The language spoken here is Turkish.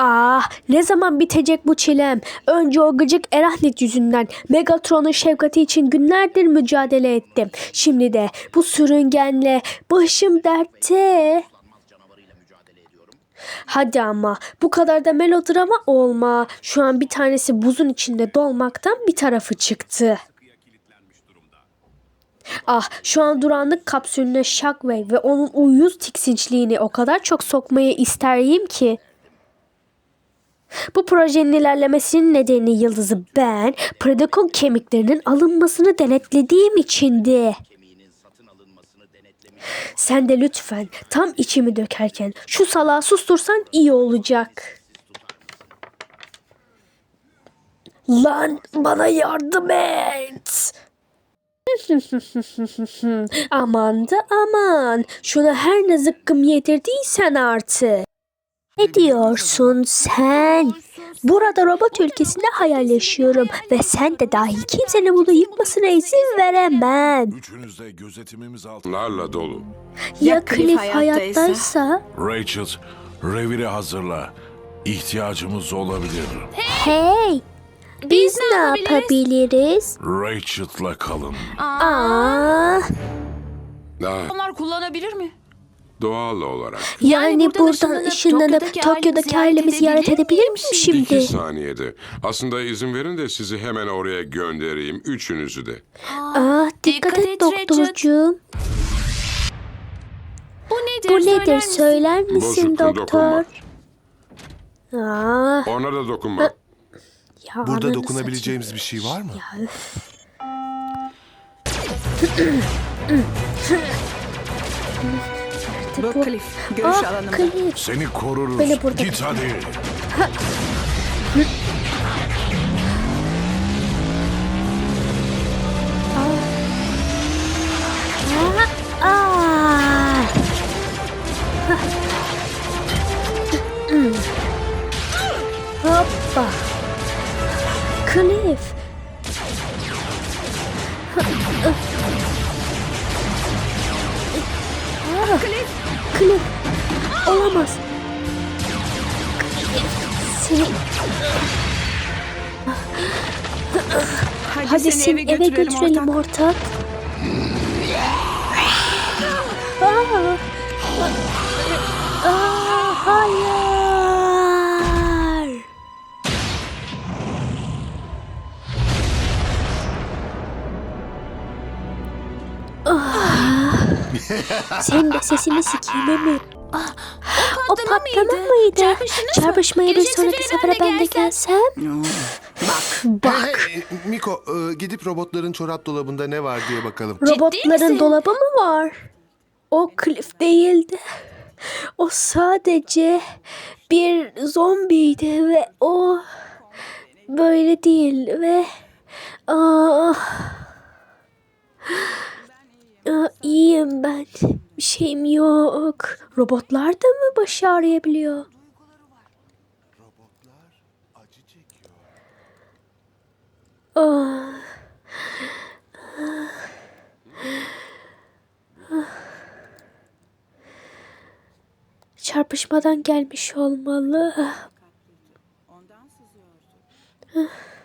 Ah ne zaman bitecek bu çilem? Önce o gıcık Erahnet yüzünden Megatron'un şefkati için günlerdir mücadele ettim. Şimdi de bu sürüngenle başım dertte. Hadi ama bu kadar da melodrama olma. Şu an bir tanesi buzun içinde dolmaktan bir tarafı çıktı. Ah şu an duranlık kapsülüne Shockwave ve onun uyuz tiksinçliğini o kadar çok sokmayı isteriyim ki. Bu projenin ilerlemesinin nedeni Yıldız'ı ben Predacon kemiklerinin alınmasını denetlediğim içindi. Sen de lütfen tam içimi dökerken şu salağı sustursan iyi olacak. Lan bana yardım et. aman da aman. Şuna her ne zıkkım yedirdiysen artık. Ne diyorsun sen? Burada robot ülkesinde hayal yaşıyorum ve sen de dahil kimsenin bunu yıkmasına izin veremem. Üçünüz de gözetimimiz altında. Larla dolu. Ya, Ya Cliff Cliff hayattaysa? Rachel, reviri hazırla. İhtiyacımız olabilir. Hey! Biz, ne yapabiliriz? Rachel'la kalın. Aa, Onlar kullanabilir mi? Doğal olarak. yani, buradan buradan ışınlanıp Tokyo'daki ailemi ziyaret edebilir miyim İki şimdi? saniyede. Aslında izin verin de sizi hemen oraya göndereyim. Üçünüzü de. Aa, dikkat Dikkat et et doktorcuğum. Bu nedir? Bu nedir Söyler misin? söyler misin Bozukun doktor? Aa, Ona da dokunma. ya Burada ananı dokunabileceğimiz bir şey var mı? satayım. Bu Cliff. Görüş Aa, alanında. Cliff. Seni koruruz. Beni burada- Git hadi. Aa. Hoppa. Cliff. Cliff. Cliff. Olamaz. Seni Hadi, hadi seni, seni eve götürelim, ortak. ortak. Aa. Aa, hayır. Ah. Senin de sesini sikeyim mi? O patlama mıydı? Çarpıştınız mı? Çarpışmaya bir Gelecek sonraki sefere ben de gelsem. gelsem. Bak. Hey, hey, Miko, e, gidip robotların çorap dolabında ne var diye bakalım. Robotların misin? dolabı mı var? O Cliff değildi. O sadece bir zombiydi ve o böyle değil ve ah, şeyim yok. Robotlar da mı baş ağrıyabiliyor? Ah. Ah. Çarpışmadan gelmiş olmalı. Ah.